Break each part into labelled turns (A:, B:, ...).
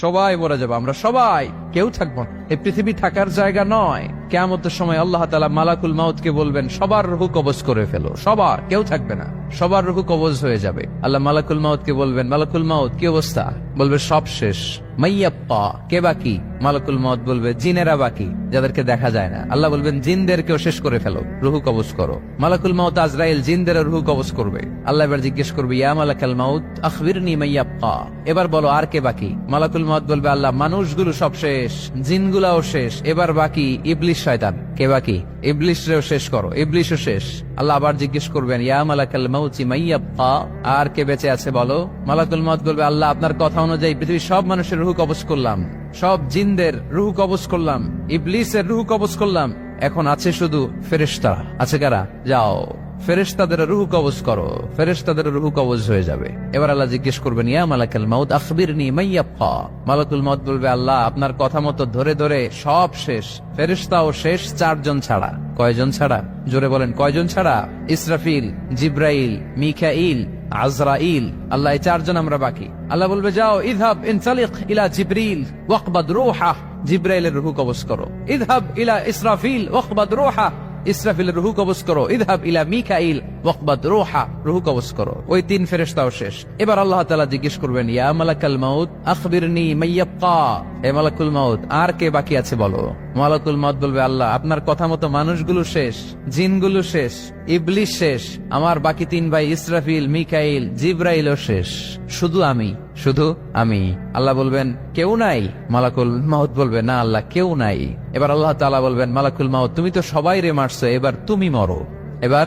A: সবাই মরে যাব, আমরা সবাই, কেউ থাকব এই পৃথিবী থাকার জায়গা নয়। কেমতের সময় আল্লাহ তালা মালাকুল মাউতকে বলবেন, সবার রুহু কবজ করে ফেলো, সবার, কেউ থাকবে না। সবার রুহু কবজ হয়ে যাবে। আল্লাহ মালাকুল মাউতকে বলবেন, মালাকুল মাউত, কি অবস্থা? বলবে, সব শেষ। মাইয়াপ্পা, কে বাকি মালাকুল মাউত বলবে, জিনেরা বাকি, যাদেরকে দেখা যায় না। আল্লাহ বলবেন, জিনদেরকেও শেষ করে ফেলো, রুহু কবজ করো। মালাকুল মাউত আজরাইল, জিনদের রুহু কবজ করবে। আল্লাহ এবার জিজ্ঞেস করবে, ইয়া মালাকাল মাউত আখবিরনি মাইয়াপ্পা এবার বলো, আর কে বাকি? মালাকুল মাউত বলবে, আল্লাহ, মানুষগুলো সব শেষ, জিনগুলাও শেষ, এবার বাকি ইবলিশ শয়তান। কে বাকি? ইবলিশরেও শেষ করো ইবলিশও শেষ। আল্লাহ আবার জিজ্ঞেস করবেন, ইয়া মালাকাল মাউতি মাইয়াব্বা আর কে বেঁচে আছে বলো? মালাকুল মাউত বলবে, আল্লাহ, আপনার কথা অনুযায়ী পৃথিবীর সব মানুষের রুহু কবজ করলাম। সব জিনদের রুহ কবজ করলাম, ইবলিসের রুহু কবজ করলাম, এখন আছে শুধু ফেরেশতা। আছে কারা? যাও, ফেরেশতাদের রুহু কবজ করো, ফেরেশতাদের রুহু কবজ হয়ে যাবে। এবার আল্লাহ জিজ্ঞেস করবেন, ইয়া মালাকাল মাউত, আখবিরনি মাইয়াফা মালাকুল মাউত বলবে, আল্লাহ, আপনার কথা মতো ধরে ধরে সব শেষ, ফেরেশতাও শেষ চারজন ছাড়া। কয়জন ছাড়া? জোরে বলেন, কয়জন ছাড়া? ইসরাফিল, জিব্রাইল মিখাইল আজরাইল, আল্লাহ চারজন আমরা বাকি। আল্লাহ বলবে, যাও ইদহাব ইনসালিক ইলা জিব্রিল, ওয়াকবাদ রূহা। জিব্রাইলের রুহু কবজ করো। ইদহাব ইলা ইসরাফিল, ওয়াকবাদ রূহা। ইসরাফিলের রুহু কবজ করো। ইদহাব ইলা মিকাইল, ওয়াকবাদ রোহা। রুহু কবজ করো। ওই তিন ফেরেশতাও শেষ। এবার আল্লাহ তাআলা জিজ্ঞেস করবেন, ইয়া মালাকাল মাউত, আখবিরনি মাইয়াবকা এ মালাকুল মাউত, আর কে বাকি আছে বলো? মালাকুল মাউত বলবে, আল্লাহ, আপনার কথা মতো মানুষগুলো শেষ, জিনগুলো শেষ, ইবলিশ শেষ, আমার বাকি তিন ভাই ইসরাফিল, মিকাইল, জিব্রাইলও শেষ। শুধু আমি শুধু আমি। আল্লাহ বলবেন, কেউ নাই? মালাকুল মাউত বলবে, না আল্লাহ, কেউ নাই। এবার আল্লাহ তালা বলবেন, মালাকুল মাউত, তুমি তো সবাই রে মারছো, এবার তুমি মরো। এবার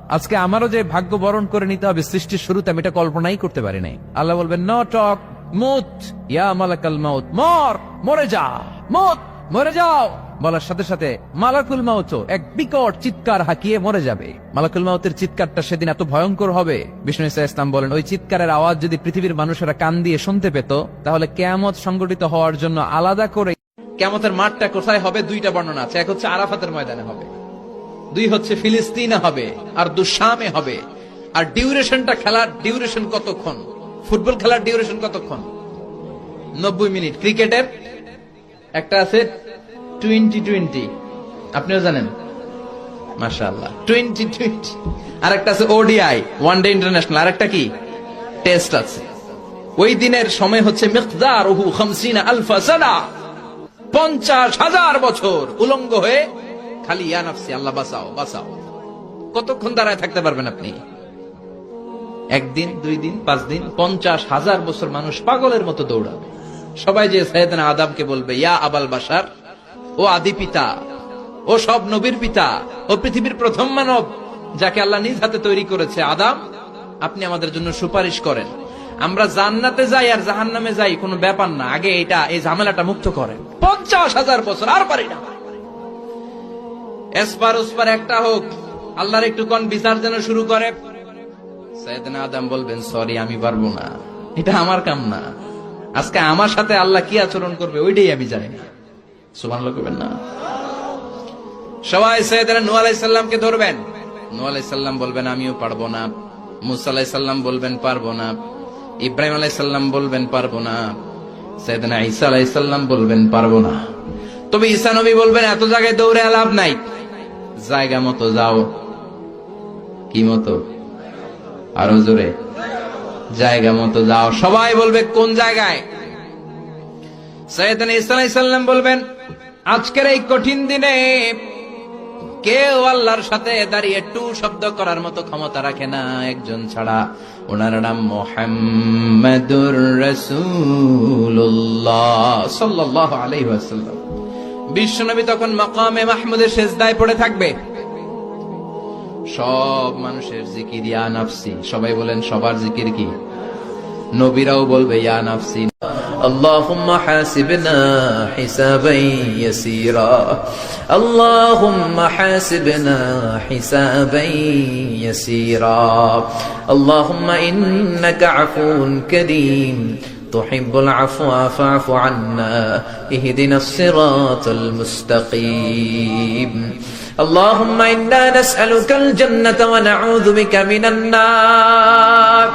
A: আজকে আমারও যে ভাগ্য বরণ করে নিতে হবে সৃষ্টির শুরুতে, আমি এটা কল্পনাই করতে পারি নাই। আল্লাহ বলবেন মর যা মরে যাও। বলার সাথে সাথে, মালাকুল এক বিকট চিৎকার হাকিয়ে মরে যাবে। মালাকুল মাউতের চিৎকারটা সেদিন এত ভয়ঙ্কর হবে। বিষ্ণু ইসা ইসলাম বলেন, ওই চিৎকারের আওয়াজ যদি পৃথিবীর মানুষেরা কান দিয়ে শুনতে পেত, তাহলে কেয়ামত সংগঠিত হওয়ার জন্য আলাদা করে কেয়ামতের মাঠটা কোথায় হবে দুইটা বর্ণনা আছে। এক হচ্ছে আরাফাতের ময়দানে হবে। দুই হচ্ছে ফিলিস্তিনে হবে, আর দুশামে হবে। আর ডিউরেশনটা খেলার ডিউরেশন কতক্ষণ? ফুটবল খেলার ডিউরেশন কতক্ষণ? নব্বই মিনিট। ক্রিকেটের একটা আছে টোয়েন্টি টোয়েন্টি। আপনিও জানেন? মাশাআল্লাহ। Twenty twenty. আর একটা আছে ওডিআই ওয়ান ডে ইন্টারন্যাশনাল। আর একটা কি? টেস্ট আছে। ওই দিনের সময় হচ্ছে মিকদার ওহু খামসিনা আলফা সানা। পঞ্চাশ হাজার বছর উলঙ্গ হয়ে খালি ইয়া আল্লাহ বাঁচাও বাঁচাও। কতক্ষণ দাঁড়ায় থাকতে পারবেন আপনি? একদিন, দুই দিন, পাঁচ দিন, পঞ্চাশ হাজার বছর মানুষ পাগলের মতো দৌড়াবে। সবাই যে সৈয়দনা আদামকে বলবে, ইয়া আবাল বাসার ও আদি পিতা, ও সব নবীর পিতা, ও পৃথিবীর প্রথম মানব, যাকে আল্লাহ নিজ হাতে তৈরি করেছে, আদাম, আপনি আমাদের জন্য সুপারিশ করেন। আমরা জান্নাতে যাই আর জাহান্নামে যাই, কোনো ব্যাপার না। আগে এটা, এই ঝামেলাটা মুক্ত করেন। পঞ্চাশ হাজার বছর, আর পারি না। এসপার ওসপার একটা হোক, আল্লাহর একটু কন বিচার যেন শুরু করে। আদম বলবেন সরি আমি পারব না। এটা আমার কাম না। আজকে আমার সাথে আল্লাহ কি আচরণ করবে, ওইটাই আমি জানি না। সুমান করবেন না। সবাই সৈয়দনা নু আলাইসাল্লামকে ধরবেন। নু আলাইসাল্লাম বলবেন, আমিও পারব না। মুসা আলাইসাল্লাম বলবেন, পারব না। ইব্রাহিম আলাইসাল্লাম বলবেন, পারব না। সৈয়দনা ঈসা আলাইসাল্লাম বলবেন, পারব না। তবে ঈসা নবী বলবেন, এত জায়গায় দৌড়ে লাভ নাই। জায়গা মতো যাও। কি মতো? আরও জোরে জায়গা মতো যাও। সবাই বলবে, কোন জায়গায়? ইসলাম বলবেন, আজকের এই কঠিন দিনে কেউ আল্লাহর সাথে দাঁড়িয়ে টু শব্দ করার মতো ক্ষমতা রাখে না একজন ছাড়া। ওনার নাম মোহাম্মদুর রসুল্লাহ সাল্লাহ আলাইহি ওয়াসাল্লাম। বিশ্বনবী তখন মাকামে মাহমুদের শেষদায় পড়ে থাকবে সব মানুষের জিকির ইয়া নাফসি সবাই বলেন সবার জিকির কি নবীরাও বলবে ইয়া নাফসি
B: اللهم حاسبنا حسابا يسيرا اللهم حاسبنا حسابا يسيرا اللهم إنك عفو كريم تحب العفو فاعف عنا اهدنا الصراط المستقيم اللهم إنا نسألك الجنة ونعوذ بك من النار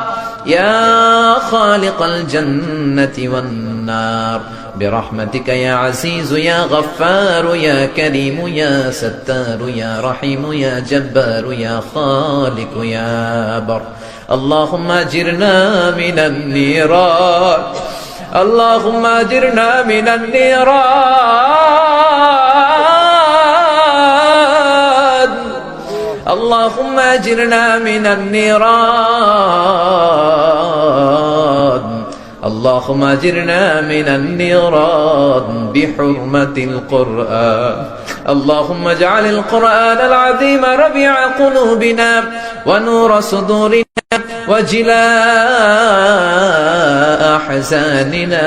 B: يا خالق الجنة والنار برحمتك يا عزيز يا غفار يا كريم يا ستار يا رحيم يا جبار يا خالق يا بر اللهم أجرنا من النيران. اللهم أجرنا من النيران. اللهم أجرنا من النيران. اللهم اجرنا من النيران بحرمة القرآن. اللهم اجعل القرآن العظيم ربيع قلوبنا ونور صدورنا وجلاء أحزاننا.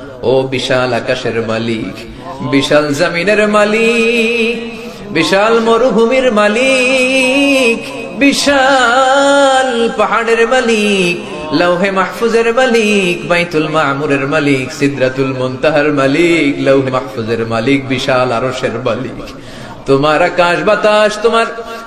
B: ও বিশাল আকাশের মালিক, বিশাল জমিনের মালিক, বিশাল মরুভূমির মালিক, বিশাল পাহাড়ের মালিক, লৌহে মাহফুজের মালিক, বাইতুল মামুরের মালিক, সিদ্রাতুল মুনতাহার মালিক, লৌহে মাহফুজের মালিক, বিশাল আরশের মালিক। তোমার আকাশ বাতাস, তোমার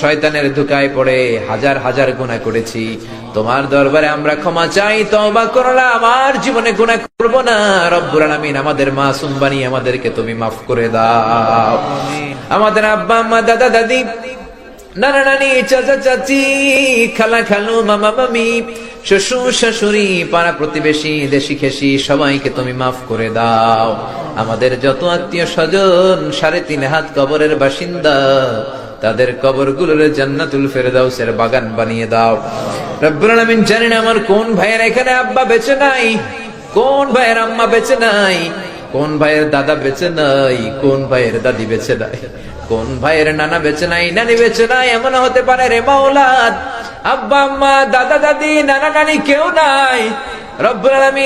B: শয়তানের ধুকায় পড়ে হাজার হাজার গুণা করেছি। তোমার দরবারে আমরা ক্ষমা চাই তবা করলা আমার জীবনে গুণা করব না। রব্বুর আলামিন আমাদের মাসুম বানিয়ে আমাদেরকে তুমি মাফ করে দাও। আমাদের আব্বা আম্মা দাদা দাদি নানা নানি চাচা চাচি খালা খালু মামা মামি শ্বশুর শাশুড়ি পাড়া প্রতিবেশী দেশি খেসি সবাইকে তুমি মাফ করে দাও। আমাদের যত আত্মীয় স্বজন সাড়ে তিন হাত কবরের বাসিন্দা তাদের কবরগুলোর জান্নাতুল ফেরদাউসের বাগান বানিয়ে দাও। রব্বুল আলামিন জানেন আমার কোন ভাইয়ের এখানে আব্বা বেঁচে নাই? কোন ভাইয়ের আম্মা বেঁচে নাই? কোন ভাইয়ের দাদা বেঁচে নাই? কোন ভাইয়ের দাদি বেঁচে নাই? কোন ভাইয়ের নানা বেঁচে নাই? নানি বেঁচে নাই? এমন হতে পারে রে মাওলাদ। আব্বা, আম্মা, দাদা, দাদি, নানা, নানি কেউ নাই। রব্বুল আলামিন